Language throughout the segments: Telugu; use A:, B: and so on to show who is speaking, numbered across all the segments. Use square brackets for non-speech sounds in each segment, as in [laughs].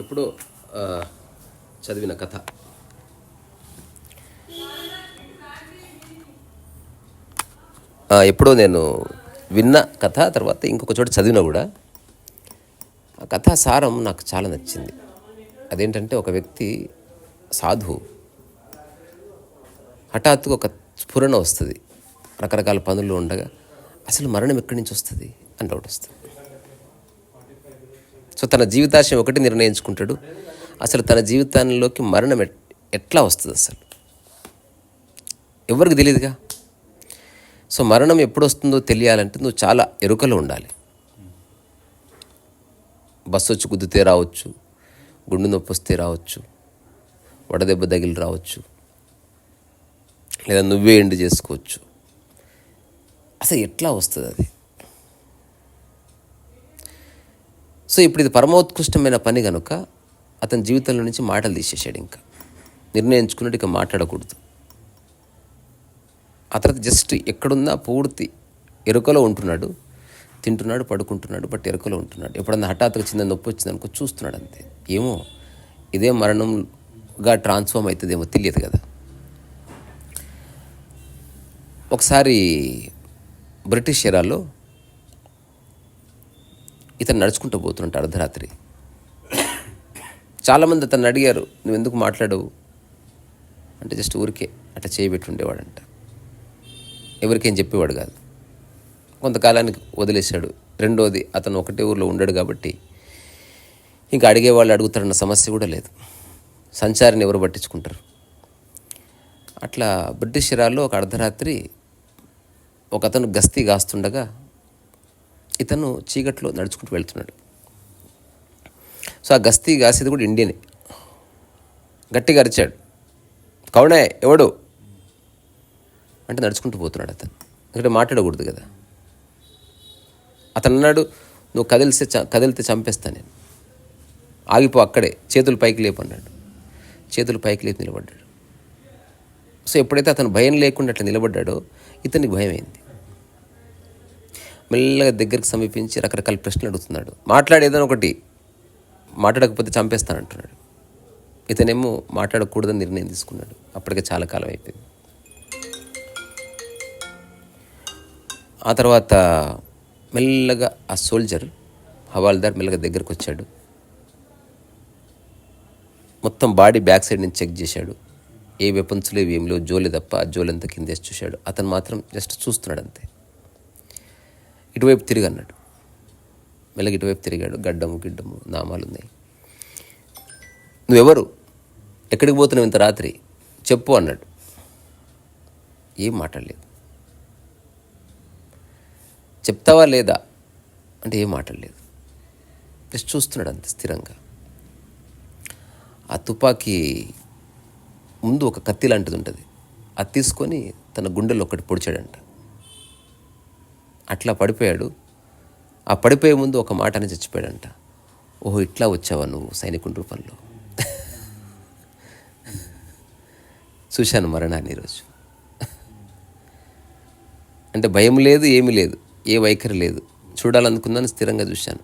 A: ఎప్పుడో చదివిన కథ. ఎప్పుడో నేను విన్న కథ తర్వాత ఇంకొక చోట చదివిన కూడా ఆ కథ సారం నాకు చాలా నచ్చింది. అదేంటంటే ఒక వ్యక్తి సాధువు హఠాత్తుగా ఒక స్ఫురణ వస్తుంది. రకరకాల పనులు ఉండగా అసలు మరణం ఎక్కడి నుంచి వస్తుంది? అని డౌట్ వస్తుంది. సో తన జీవితాశయం ఒకటి నిర్ణయించుకుంటాడు. అసలు తన జీవితంలోకి మరణం ఎట్- ఎట్లా వస్తుంది అసలు? ఎవరికి తెలియదుగా సో మరణం ఎప్పుడు వస్తుందో తెలియాలంటే నువ్వు చాలా ఎరుకలో ఉండాలి. బస్సు వచ్చి గుద్దితే రావచ్చు. గుండె నొప్పి వస్తే రావచ్చు. వడదెబ్బ తగిలి రావచ్చు. లేదా నువ్వే ఎండు చేసుకోవచ్చు. అసలు ఎట్లా వస్తుంది అది? సో ఇప్పుడు ఇది పరమోత్కృష్టమైన పని కనుక అతని జీవితంలో నుంచి మాటలు తీసేసాడు ఇంకా. నిర్ణయించుకున్నట్టు ఇక మాట్లాడకూడదు. ఆ తర్వాత జస్ట్ ఎక్కడున్నా పూర్తి ఎరుకలో ఉంటున్నాడు తింటున్నాడు పడుకుంటున్నాడు బట్ ఎరుకలో ఉంటున్నాడు. ఎప్పుడన్నా హఠాత్తుగా చిన్న నొప్పి వచ్చింది అనుకో చూస్తున్నాడు అంతే. ఏమో ఇదే మరణంగా ట్రాన్స్ఫార్మ్ అవుతుందేమో తెలియదు కదా. ఒకసారి బ్రిటిష్ ఎరాలో ఇతను నడుచుకుంటూ పోతుంటాడు అర్ధరాత్రి. చాలామంది అతను అడిగారు నువ్వు ఎందుకు మాట్లాడవు? అంటే జస్ట్ ఊరికే అట్లా చేయబెట్టి ఉండేవాడంట. ఎవరికేం చెప్పేవాడు కాదు. కొంతకాలానికి వదిలేశాడు. రెండోది అతను ఒకటే ఊర్లో ఉండడు కాబట్టి ఇంకా అడిగేవాళ్ళు అడుగుతారన్న సమస్య కూడా లేదు. సంచారిని ఎవరు పట్టించుకుంటారు? అట్లా బ్రిటిష్ ఇరాల్లో ఒక అర్ధరాత్రి ఒక అతను గస్తీ కాస్తుండగా ఇతను చీకట్లో నడుచుకుంటూ వెళ్తున్నాడు. సో ఆ గస్తీ కాసేది కూడా ఇండియనే. గట్టిగా అరిచాడు. కౌనే ఎవడు? అంటే నడుచుకుంటూ పోతున్నాడు అతను. ఎందుకంటే మాట్లాడకూడదు కదా. అతను అన్నాడు నువ్వు కదిలిస్తే కదిలితే చంపేస్తా నేను. ఆగిపో అక్కడే. చేతులు పైకి లేపు అన్నాడు. చేతులు పైకి లేపి నిలబడ్డాడు. సో ఎప్పుడైతే అతను భయం లేకుండా అట్లా నిలబడ్డాడో ఇతనికి భయం అయింది మెల్లగా దగ్గరికి సమీపించి రకరకాల ప్రశ్నలు అడుగుతున్నాడు. మాట్లాడేదని ఒకటి. మాట్లాడకపోతే చంపేస్తానంటున్నాడు. ఇతనేమో మాట్లాడకూడదని నిర్ణయం తీసుకున్నాడు. అప్పటికే చాలా కాలం అయిపోయింది. ఆ తర్వాత మెల్లగా ఆ సోల్జర్ హవాల్దార్ మెల్లగా దగ్గరకు వచ్చాడు మొత్తం బాడీ బ్యాక్ సైడ్ నుంచి చెక్ చేశాడు. ఏ వెపన్స్ లేవు ఏం లేవు జోలే తప్ప ఆ జోలంతా కిందేసి చూశాడు. అతను మాత్రం జస్ట్ చూస్తున్నాడు అంతే. ఇటువైపు తిరిగి అన్నాడు. మెల్లగా ఇటువైపు తిరిగాడు. గడ్డము గిడ్డము నామాలు ఉన్నాయి. నువ్వెవరు? ఎక్కడికి పోతున్నావు ఇంత రాత్రి? చెప్పు అన్నాడు. ఏం మాట్లాడలేదు. చెప్తావా లేదా? అంటే ఏం మాట్లాడలేదు. జస్ట్ చూస్తున్నాడు అంత స్థిరంగా. ఆ తుపాకీ ముందు ఒక కత్తి లాంటిది ఉంటుంది. అది తీసుకొని తన గుండెలో ఒకటి పొడిచాడంట. అట్లా పడిపోయాడు. ఆ పడిపోయే ముందు ఒక మాటని చచ్చిపోయాడంట. ఓహో ఇట్లా వచ్చావా నువ్వు సైనికుని రూపంలో? చూశాను మరణాన్ని ఈరోజు. అంటే భయం లేదు ఏమీ లేదు ఏ వైఖరి లేదు. చూడాలనుకున్నాను స్థిరంగా చూశాను.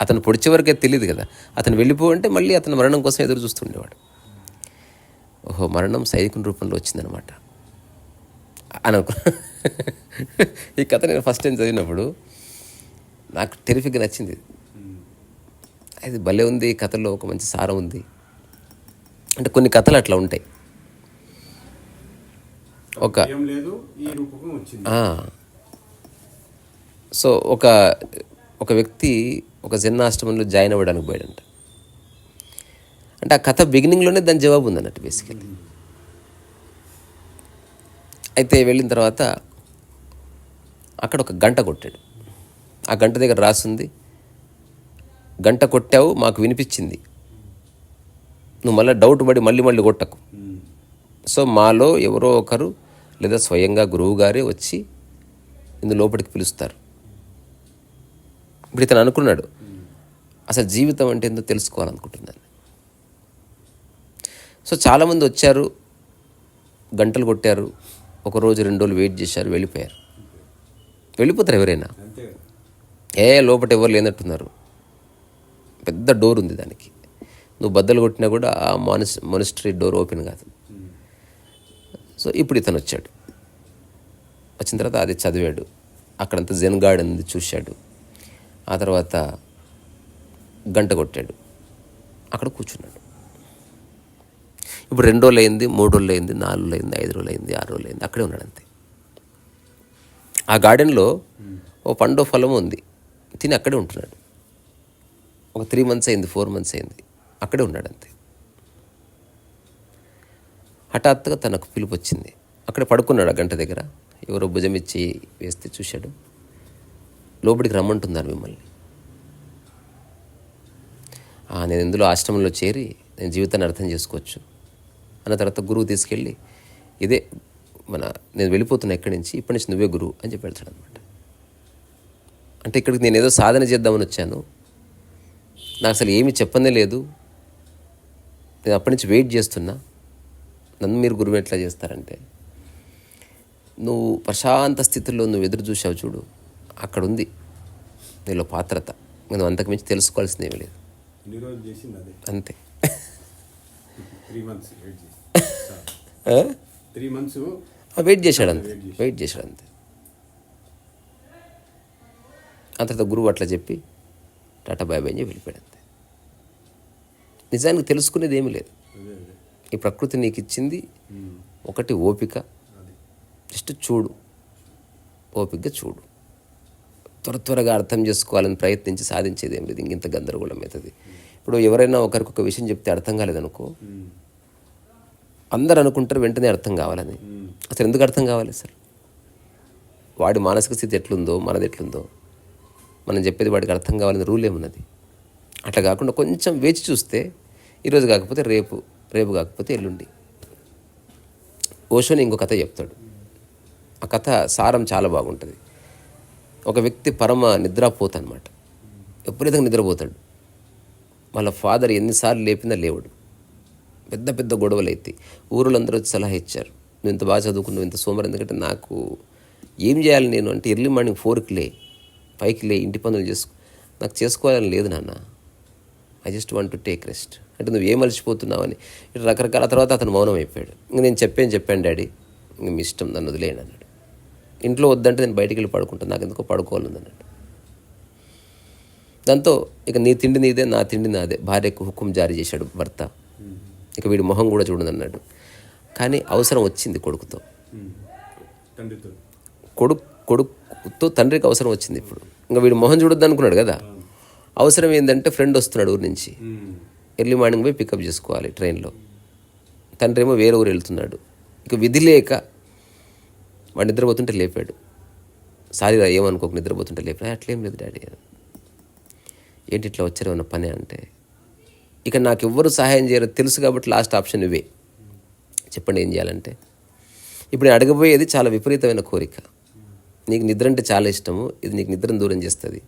A: అతను పొడిచే వరకే తెలియదు కదా. అతను వెళ్ళిపోవంటే మళ్ళీ అతను మరణం కోసం ఎదురు చూస్తుండేవాడు ఓహో మరణం సైనికుని రూపంలో వచ్చిందనమాట. అనుకో. ఈ కథ నేను ఫస్ట్ టైం చదివినప్పుడు నాకు టెరిఫిక్గా నచ్చింది. అది భలే ఉంది ఈ కథలో ఒక మంచి సారం ఉంది. అంటే కొన్ని కథలు అట్లా ఉంటాయి. ఒక. సో ఒక ఒక వ్యక్తి ఒక జన్మాష్టమంలో జాయిన్ అవ్వడానికి పోయాడంట. అంటే ఆ కథ బిగినింగ్లోనే దాని జవాబు ఉంది అన్నట్టు బేసికల్లీ అయితే వెళ్ళిన తర్వాత అక్కడ ఒక గంట కొట్టాడు. ఆ గంట దగ్గర రాసింది గంట కొట్టావు మాకు వినిపించింది. నువ్వు మళ్ళీ డౌట్ పడి మళ్ళీ మళ్ళీ కొట్టకు. సో మాలో ఎవరో ఒకరు లేదా స్వయంగా గురువు గారే వచ్చి ఇందు లోపలికి పిలుస్తారు. ఇప్పుడు ఇతను అనుకున్నాడు అసలు జీవితం అంటే ఏందో తెలుసుకోవాలనుకుంటున్నాను. సో చాలామంది వచ్చారు గంటలు కొట్టారు ఒక రోజు రెండు రోజులు వెయిట్ చేశారు వెళ్ళిపోయారు. వెళ్ళిపోతారు ఎవరైనా? ఏ లోపల ఎవరు లేనట్టున్నారు. పెద్ద డోర్ ఉంది దానికి. నువ్వు బద్దలు కొట్టినా కూడా ఆ మానిస్ మొనిస్టరీ డోర్ ఓపెన్ కాదు. సో ఇప్పుడు ఇతను వచ్చాడు. వచ్చిన తర్వాత అది చదివాడు. అక్కడంతా జెన్ గార్డెన్ ఉంది చూశాడు. ఆ తర్వాత గంట కొట్టాడు. అక్కడ కూర్చున్నాడు. ఇప్పుడు రెండు రోజులు అయింది మూడు రోజులు అయింది నాలుగు రోజులు అయింది ఐదు రోజులు అయింది ఆరు రోజులు అయింది అక్కడే ఉన్నాడు అంతే ఆ గార్డెన్లో ఓ పండు ఫలం ఉంది. తిని అక్కడే ఉంటున్నాడు. ఒక త్రీ మంత్స్ అయింది ఫోర్ మంత్స్ అయింది అక్కడే ఉన్నాడు అంతే హఠాత్తుగా తనకు పిలుపు వచ్చింది అక్కడ పడుకున్నాడు ఆ గంట దగ్గర. ఎవరో భుజం ఇచ్చి వేస్తే చూశాడు. లోపలికి రమ్మంటున్నారు మిమ్మల్ని. నేను ఇందులో ఆశ్రమంలో చేరి నేను జీవితాన్ని అర్థం చేసుకోవచ్చు. అన్న తర్వాత గురువు తీసుకెళ్ళి ఇదే మన నేను వెళ్ళిపోతున్నా ఇక్కడి నుంచి ఇప్పటి నుంచి నువ్వే గురువు అని చెప్పి వెళ్తాడు అనమాట అంటే ఇక్కడికి నేను ఏదో సాధన చేద్దామని వచ్చాను. నాకు అసలు ఏమీ చెప్పనే లేదు. నేను అప్పటి నుంచి వెయిట్ చేస్తున్నా. నన్ను మీరు గురువు ఎట్లా చేస్తారంటే నువ్వు ప్రశాంత స్థితిలో నువ్వు ఎదురు చూసావు చూడు అక్కడ ఉంది నీలో పాత్రత. నువ్వు అంతకుమించి తెలుసుకోవాల్సింది ఏమీ లేదు. అంతే.
B: త్రీ మంత్స్ వెయిట్
A: చేశాడు అంతే. వెయిట్ చేశాడు. అంతే. ఆ తర్వాత గురువు అట్లా చెప్పి టాటా బాయ్ బాయ్ అని వెళ్ళిపోయాడు అంతే. నిజానికి తెలుసుకునేది ఏమీ లేదు. ఈ ప్రకృతి నీకు ఇచ్చింది. ఒకటి ఓపిక. జస్ట్ చూడు. ఓపికగా చూడు. త్వర త్వరగా అర్థం చేసుకోవాలని ప్రయత్నించి సాధించేది ఏం లేదు. ఇంత గందరగోళం అవుతుంది. ఇప్పుడు ఎవరైనా ఒకరికి ఒక విషయం చెప్తే అర్థం కాలేదనుకో. అందరు అనుకుంటారు వెంటనే అర్థం కావాలని. అసలు ఎందుకు అర్థం కావాలి అసలు? వాడి మానసిక స్థితి ఎట్లుందో మనది ఎట్లుందో మనం చెప్పేది వాడికి అర్థం కావాలని రూల్ ఏమున్నది? అట్లా కాకుండా కొంచెం వేచి చూస్తే ఈరోజు కాకపోతే రేపు రేపు కాకపోతే ఎల్లుండి. ఓషోని ఇంకో కథ చెప్తాడు. ఆ కథ సారం చాలా బాగుంటుంది. ఒక వ్యక్తి పరమ నిద్రపోత అనమాట విపరీతంగా నిద్రపోతాడు. వాళ్ళ ఫాదర్ ఎన్నిసార్లు లేపినా లేవడు. పెద్ద పెద్ద గొడవలు అయితే ఊరులందరూ వచ్చి సలహా ఇచ్చారు. నువ్వు ఇంత బాగా చదువుకున్నావు ఇంత సోమరు ఎందుకంటే నాకు ఏం చేయాలి నేను అంటే ఎర్లీ మార్నింగ్ ఫోర్కి లే పైకి లే ఇంటి పనులు చేసుకో నాకు చేసుకోవాలని లేదు నాన్న. I just want to take rest అంటే నువ్వు ఏం మర్చిపోతున్నావని ఇట్లా రకరకాల తర్వాత అతను మౌనం అయిపోయాడు. ఇంక నేను చెప్పాను చెప్పాను డాడీ? ఇంక మీ ఇష్టం నన్ను వదిలేయండి అన్నాడు. ఇంట్లో వద్దంటే నేను బయటికి వెళ్ళి పడుకుంటాను. నాకు ఎందుకో పడుకోవాలని అన్నాడు. దాంతో ఇక నీ తిండి నీదే నా తిండి నాదే. భార్యకు హుకుం జారీ చేశాడు భర్త. ఇక వీడి మొహం కూడా చూడను అన్నాడు. కానీ అవసరం వచ్చింది కొడుకుతో. కొడుకు కొడుకుతో తండ్రికి అవసరం వచ్చింది ఇప్పుడు. ఇంకా వీడు మొహం చూడొద్దు అనుకున్నాడు కదా. అవసరం ఏంటంటే ఫ్రెండ్ వస్తున్నాడు ఊరి నుంచి. ఎర్లీ మార్నింగ్ పోయి పికప్ చేసుకోవాలి ట్రైన్లో. తండ్రి ఏమో వేరే ఊరు వెళ్తున్నాడు. ఇక విధి లేక వాడు నిద్రపోతుంటే లేపాడు. సారీ రా ఏమనుకోక నిద్రపోతుంటే లేపాడు. "ఏ, అట్లేం లేదు డాడీ. ఏంటి ఇట్లా వచ్చారు అన్న పని అంటే? ఇక నాకు ఎవ్వరు సహాయం చేయరు. తెలుసు కాబట్టి లాస్ట్ ఆప్షన్ ఇవే. చెప్పండి ఏం చేయాలంటే. ఇప్పుడు నేను అడగబోయేది చాలా విపరీతమైన కోరిక. నీకు నిద్ర అంటే చాలా ఇష్టము. ఇది నీకు నిద్రను దూరం చేస్తుంది.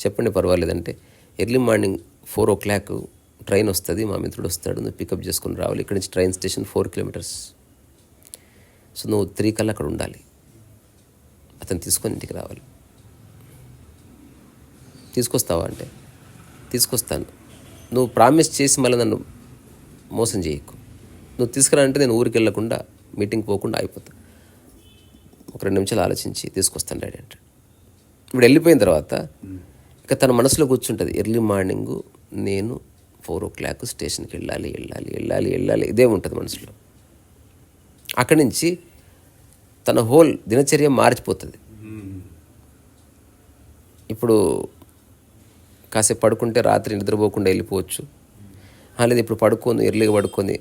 A: చెప్పండి పర్వాలేదంటే. Early morning four o'clock train వస్తుంది. మా మిత్రుడు వస్తాడు. నువ్వు పికప్ చేసుకుని రావాలి. ఇక్కడ నుంచి train station four kilometres. So నువ్వు త్రీ కల్లా అక్కడ ఉండాలి. అతను తీసుకొని ఇంటికి రావాలి. తీసుకొస్తావా అంటే? తీసుకొస్తాను. నువ్వు ప్రామిస్ చేసి మళ్ళీ నన్ను మోసం చేయకు. నువ్వు తీసుకురా అంటే నేను ఊరికి వెళ్ళకుండా మీటింగ్ పోకుండా అయిపోతా. ఒక రెండు నిమిషాలు ఆలోచించి తీసుకొస్తాను డాడీ అంటే ఇప్పుడు వెళ్ళిపోయిన తర్వాత ఇక తన మనసులో కూర్చుంటుంది. ఎర్లీ మార్నింగ్ నేను ఫోర్ ఓ క్లాక్ స్టేషన్కి వెళ్ళాలి వెళ్ళాలి వెళ్ళాలి వెళ్ళాలి. ఇదే ఉంటుంది మనసులో. అక్కడి నుంచి తన హోల్ దినచర్య మారిపోతుంది. ఇప్పుడు కాసేపు పడుకుంటే రాత్రి నిద్రపోకుండా వెళ్ళిపోవచ్చు. లేదు ఇప్పుడు పడుకొని ఎర్లీగా పడుకొని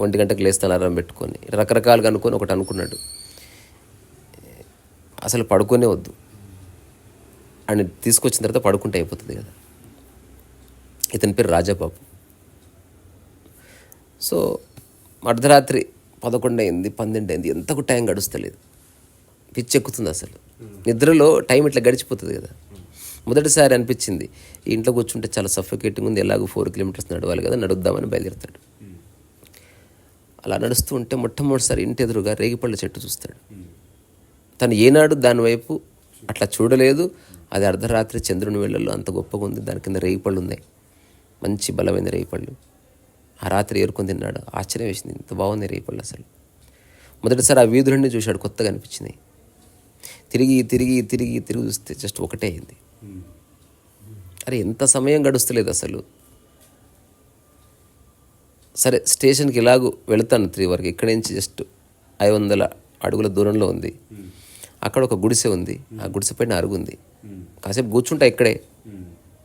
A: ఒంటి గంటకు లేస్తాను అలారం పెట్టుకొని రకరకాలుగా అనుకొని ఒకటి అనుకున్నాడు. అసలు పడుకోనే వద్దు. అని తీసుకొచ్చిన తర్వాత పడుకుంటే అయిపోతుంది కదా. ఇతని పేరు రాజాబాబు. సో అర్ధరాత్రి పదకొండు అయింది పన్నెండు అయింది ఎంతకు టైం గడుస్తలేదు. పిచ్చెక్కుతుంది అసలు. నిద్రలో టైం ఇట్లా గడిచిపోతుంది కదా. మొదటిసారి అనిపించింది. ఈ ఇంట్లో కూర్చుంటే చాలా సఫోకేటింగ్ ఉంది. ఎలాగో ఫోర్ కిలోమీటర్స్ నడవాలి కదా నడుద్దామని బయలుదేరుతాడు. అలా నడుస్తూ ఉంటే మొట్టమొదటిసారి ఇంటి ఎదురుగా రేగిపళ్ళ చెట్టు చూస్తాడు. తను ఏనాడు దాని వైపు అట్లా చూడలేదు. అది అర్ధరాత్రి చంద్రుని వెళ్ళల్లో అంత గొప్పగా ఉంది. దాని కింద రేగిపళ్ళు ఉన్నాయి. మంచి బలమైన రేగిపళ్ళు. ఆ రాత్రి ఏరుకొని తిన్నాడు. ఆశ్చర్యం వేసింది. ఇంత బాగుంది రేగిపళ్ళు అసలు. మొదటిసారి ఆ వీధులన్నీ చూశాడు. కొత్తగా అనిపించినాయి తిరిగి తిరిగి తిరిగి తిరిగి చూస్తే జస్ట్ ఒకటే అయింది. అరే ఎంత సమయం గడుస్తలేదు అసలు? సరే స్టేషన్కి ఇలాగూ వెళతాను త్రీ వరకు. ఇక్కడి నుంచి జస్ట్ ఐదు వందల అడుగుల దూరంలో ఉంది. అక్కడ ఒక గుడిసె ఉంది. ఆ గుడిసె పైన అరుగు ఉంది. కాసేపు కూర్చుంటా ఇక్కడే.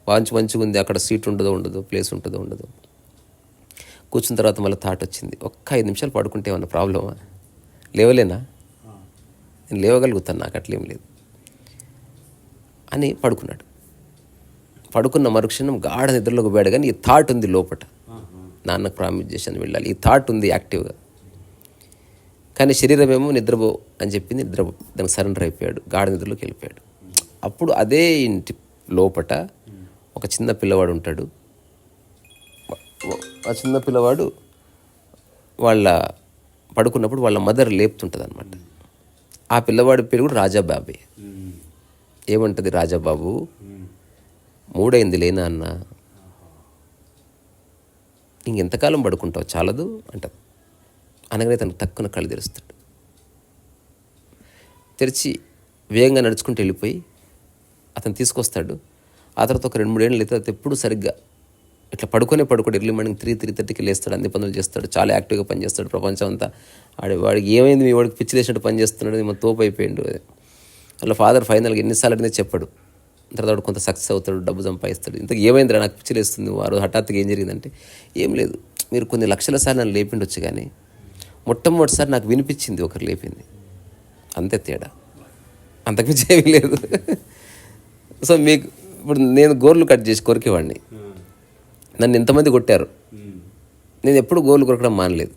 A: మంచి మంచిగా ఉంది. అక్కడ సీట్ ఉంటుందో ఉండదో ప్లేస్ ఉంటుందో ఉండదు. కూర్చున్న తర్వాత మళ్ళీ థాట్ వచ్చింది. ఒక్క ఐదు నిమిషాలు పడుకుంటే ఏమన్నా ప్రాబ్లమా? లేవలేనా? నేను లేవగలుగుతాను. నాకు అట్లేం లేదు. అని పడుకున్నాడు. పడుకున్న మరుక్షణం గాఢ నిద్రలోకి పోయాడు కానీ ఈ థాట్ ఉంది లోపట. నాన్నకు ప్రామిస్ చేశాను వెళ్ళాలి. ఈ థాట్ ఉంది యాక్టివ్గా. కానీ శరీరం ఏమో నిద్రపో అని చెప్పింది. నిద్ర దానికి సరెండర్ అయిపోయాడు. గాఢ నిద్రలోకి వెళ్ళిపోయాడు. అప్పుడు అదే ఇంటి లోపట ఒక చిన్న పిల్లవాడు ఉంటాడు. ఆ చిన్న పిల్లవాడు వాళ్ళ పడుకున్నప్పుడు వాళ్ళ మదర్ లేపుతుంటుంది అనమాట ఆ పిల్లవాడి పేరు కూడా రాజాబాబే ఏమంటది రాజాబాబు? మూడైంది లేనా అన్న? ఇంకెంతకాలం పడుకుంటావు? చాలదు అంట అనగానే తనకు తక్కువ కళ్ళు తెరుస్తాడు. తెరిచి వేగంగా నడుచుకుంటూ వెళ్ళిపోయి అతను తీసుకొస్తాడు. ఆ తర్వాత ఒక రెండు మూడేళ్ళు అయితే అతను ఎప్పుడు సరిగ్గా ఇట్లా పడుకునే పడుకోడు. ఎర్లీ మార్నింగ్ త్రీ త్రీ థర్టీకి లేస్తాడు. అన్ని పనులు చేస్తాడు. చాలా యాక్టివ్గా పనిచేస్తాడు. ప్రపంచం అంతా. ఆడి వాడికి ఏమైంది? మీ వాడికి పిచ్చి లేసినట్టు పని చేస్తున్నాడు. ఏమో తోపు అయిపోయిండు. వాళ్ళ ఫాదర్ ఫైనల్గా ఎన్నిసార్లు అనేది చెప్పాడు. తర్వాత వాడు కొంత సక్సెస్ అవుతాడు డబ్బు సంపాదిస్తాడు. ఇంతకు ఏమైందిరా నాకు పిచ్చి లేస్తుంది వారు హఠాత్తుగా ఏం జరిగిందంటే ఏం లేదు మీరు కొన్ని లక్షల సార్లు నన్ను లేపిండొచ్చు కానీ మొట్టమొదటిసారి నాకు వినిపించింది ఒకరు లేపింది. అంతే తేడా. అంతకుమించి ఏమీ లేదు. సో మీకు ఇప్పుడు నేను గోర్లు కట్ చేసి కొరికేవాడిని. నన్ను ఎంతమంది కొట్టారు. నేను ఎప్పుడు గోర్లు కొరకడం మానలేదు.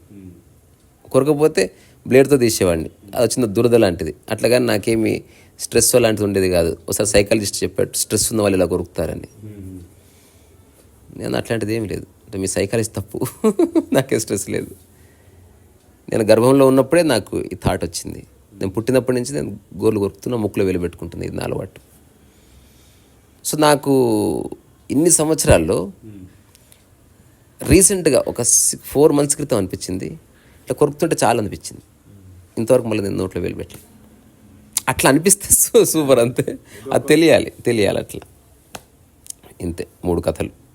A: కొరకపోతే బ్లేడ్తో తీసేవాడిని. అది వచ్చిన దురద లాంటిది. అట్లాగని నాకేమి స్ట్రెస్ అలాంటిది ఉండేది కాదు. ఒకసారి సైకాలజిస్ట్ చెప్పాడు స్ట్రెస్ ఉన్న వాళ్ళు ఇలా కొరుకుతారని. నేను అట్లాంటిది ఏం లేదు. అంటే మీ సైకాలజిస్ట్ తప్పు. [laughs] నాకే స్ట్రెస్ లేదు. నేను గర్భంలో ఉన్నప్పుడే నాకు ఈ థాట్ వచ్చింది. నేను పుట్టినప్పటి నుంచి నేను గోర్లు కొరుకుతున్నా ముక్కులో వెలు పెట్టుకుంటుంది ఇది నా అలవాటు. సో నాకు ఇన్ని సంవత్సరాల్లో రీసెంట్గా ఒక ఫోర్ మంత్స్ క్రితం అనిపించింది. ఇట్లా కొరుకుతుంటే చాలా అనిపించింది. ఇంతవరకు మళ్ళీ నేను నోట్లో వేలు పెట్టలేదు. అట్లా అనిపిస్తే సూపర్ అంతే. అది తెలియాలి తెలియాలి అట్లా. ఇంతే మూడు కథలు.